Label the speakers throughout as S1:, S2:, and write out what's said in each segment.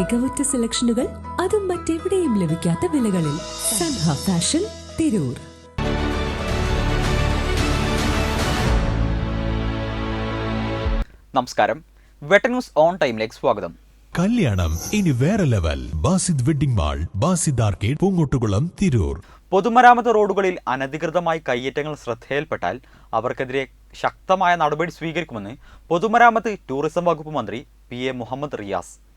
S1: മികവുറ്റ സെലക്ഷനുകൾ അതും മറ്റെവിടെയും ലഭിക്കാത്ത വിലകളിൽ സൻഹ ഫാഷൻ തിരൂർ.
S2: നമസ്കാരം. വെട്ടന്യൂസ് ഓൺ ടൈമിലേക്ക് സ്വാഗതം.
S3: കല്യാണം ഇനി വേറെ level. Basid wedding mall Basid arcade Poongottukulam Tirur.
S2: പൊതുമരാമത്ത് റോഡുകളിൽ അനധികൃതമായി കയ്യേറ്റങ്ങൾ ശ്രദ്ധയിൽപ്പെട്ടാൽ അവർക്കെതിരെ ശക്തമായ നടപടി സ്വീകരിക്കുമെന്ന് പൊതുമരാമത്ത് ടൂറിസം വകുപ്പ് മന്ത്രി P A Muhammad Riyas.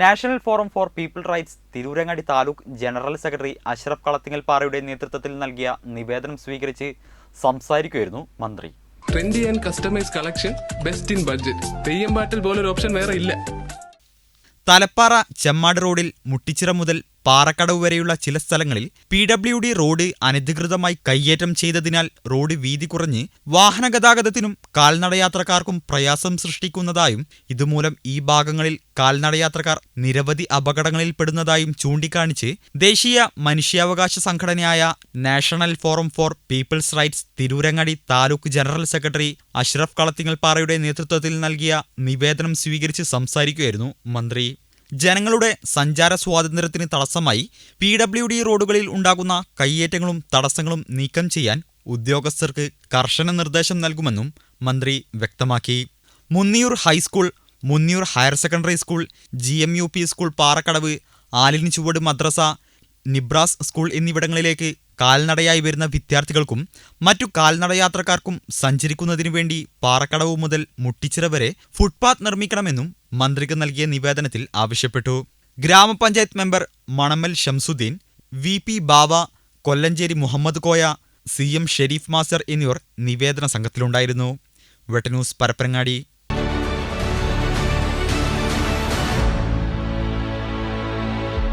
S2: National forum for people rights Tirurangadi taluk general secretary Ashraf Kalathingal പാറയുടെ നേതൃത്വത്തിൽ നൽകിയ നിവേദനം സ്വീകരിച്ച് സംസാരിക്കുകയായിരുന്നു മന്ത്രി.
S4: Trendy and customise collection best in budget Theyyam പാട്ടിൽ പോലൊരു ഓപ്ഷൻ വേറെ ഇല്ല.
S5: തലപ്പാറ ചെമ്മാട് റോഡിൽ മുട്ടിച്ചിറ മുതൽ പാറക്കടവ് വരെയുള്ള ചില സ്ഥലങ്ങളിൽ പി ഡബ്ല്യു ഡി റോഡ് അനധികൃതമായി കയ്യേറ്റം ചെയ്തതിനാൽ റോഡ് വീതി കുറഞ്ഞ് വാഹനഗതാഗതത്തിനും കാൽനടയാത്രക്കാർക്കും പ്രയാസം സൃഷ്ടിക്കുന്നതായും ഇതുമൂലം ഈ ഭാഗങ്ങളിൽ കാൽനടയാത്രക്കാർ നിരവധി അപകടങ്ങളിൽ പെടുന്നതായും ചൂണ്ടിക്കാണിച്ച് ദേശീയ മനുഷ്യാവകാശ സംഘടനയായ national forum for people's rights Tirurangadi taluk general secretary Ashraf കളത്തിങ്ങൽപ്പാറയുടെ നേതൃത്വത്തിൽ നൽകിയ നിവേദനം സ്വീകരിച്ച് സംസാരിക്കുകയായിരുന്നു മന്ത്രി ജനങ്ങളുടെ സഞ്ചാര സ്വാതന്ത്ര്യത്തിന് തടസ്സമായി പി ഡബ്ല്യു ഡി റോഡുകളിൽ ഉണ്ടാകുന്ന കയ്യേറ്റങ്ങളും തടസ്സങ്ങളും നീക്കം ചെയ്യാൻ ഉദ്യോഗസ്ഥർക്ക് കർശന നിർദ്ദേശം നൽകുമെന്നും മന്ത്രി വ്യക്തമാക്കി. Munniyur high school Munniyur higher secondary school G M U P school Parakkadavu ആലിന് ചുവട് മദ്രസ നിബ്രാസ് സ്കൂൾ എന്നിവിടങ്ങളിലേക്ക് കാൽനടയായി വരുന്ന വിദ്യാർത്ഥികൾക്കും മറ്റു കാൽനടയാത്രക്കാർക്കും സഞ്ചരിക്കുന്നതിനു വേണ്ടി പാറക്കടവ് മുതൽ മുട്ടിച്ചിറ വരെ ഫുട്പാത്ത് നിർമ്മിക്കണമെന്നും മന്ത്രിക്ക് നൽകിയ നിവേദനത്തിൽ ആവശ്യപ്പെട്ടു. ഗ്രാമപഞ്ചായത്ത് member Manamal Shamsuddin V P Bava Kollancheri Muhammad Koya C M Sharif master എന്നിവർ നിവേദന സംഘത്തിലുണ്ടായിരുന്നു. വെട്ടന്യൂസ് പരപ്പരങ്ങാടി